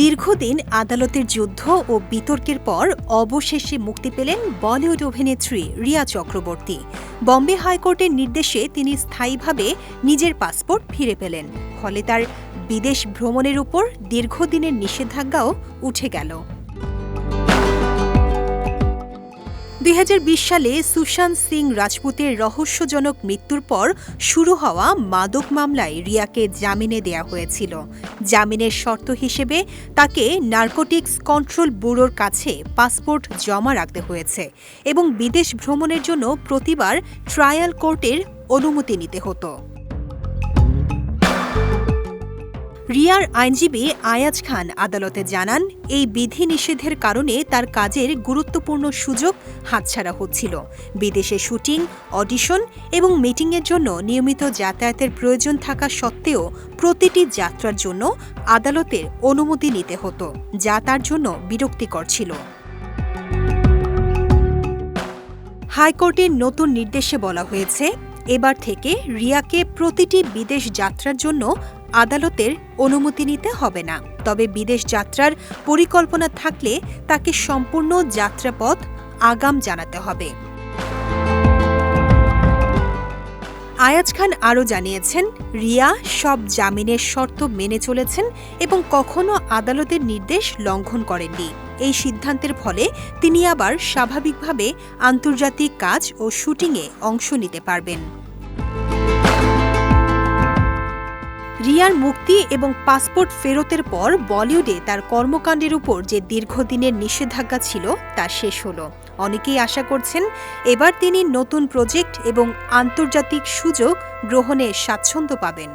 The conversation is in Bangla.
দীর্ঘদিন আদালতের যুদ্ধ ও বিতর্কের পর অবশেষে মুক্তি পেলেন বলিউড অভিনেত্রী রিয়া চক্রবর্তী। বম্বে হাইকোর্টের নির্দেশে তিনি স্থায়ীভাবে নিজের পাসপোর্ট ফিরে পেলেন। ফলে তার বিদেশ ভ্রমণের উপর দীর্ঘদিনের নিষেধাজ্ঞাও উঠে গেল। দুই হাজার বিশ সালে সুশান্ত সিং রাজপুতের রহস্যজনক মৃত্যুর পর শুরু হওয়া মাদক মামলায় রিয়াকে জামিনে দেয়া হয়েছিল। জামিনের শর্ত হিসেবে তাকে নার্কোটিক্স কন্ট্রোল ব্যুরোর কাছে পাসপোর্ট জমা রাখতে হয়েছে এবং বিদেশ ভ্রমণের জন্য প্রতিবার ট্রায়াল কোর্টের অনুমতি নিতে হতো। রিয়ার আইনজীবী আয়াজ খান আদালতে জানান, এই বিধিনিষেধের কারণে তার কাজের গুরুত্বপূর্ণ সুযোগ হাতছাড়া হচ্ছিল। বিদেশে শুটিং, অডিশন এবং মিটিংয়ের জন্য নিয়মিত যাতায়াতের প্রয়োজন থাকা সত্ত্বেও প্রতিটি যাত্রার জন্য আদালতের অনুমতি নিতে হতো, যা তার জন্য বিরক্তিকর ছিল। হাইকোর্টের নতুন নির্দেশে বলা হয়েছে এবার থেকে রিয়াকে প্রতিটি বিদেশ যাত্রার জন্য আদালতের অনুমতি নিতে হবে না। তবে বিদেশ যাত্রার পরিকল্পনা থাকলে তাকে সম্পূর্ণ যাত্রাপথ আগাম জানাতে হবে। আয়াজ খান আরও জানিয়েছেন, রিয়া সব জামিনের শর্ত মেনে চলেছেন এবং কখনো আদালতের নির্দেশ লঙ্ঘন করেননি। এই সিদ্ধান্তের ফলে তিনি আবার স্বাভাবিকভাবে আন্তর্জাতিক কাজ ও শুটিংয়ে অংশ নিতে পারবেন। রিয়ার মুক্তি এবং পাসপোর্ট ফেরতের পর বলিউডে তার কর্মকাণ্ডের উপর যে দীর্ঘদিনের নিষেধাজ্ঞা ছিল, তা শেষ হলো। অনেকেই আশা করছেন, এবার তিনি নতুন প্রজেক্ট এবং আন্তর্জাতিক সুযোগ গ্রহণে স্বাচ্ছন্দ্য পাবেন।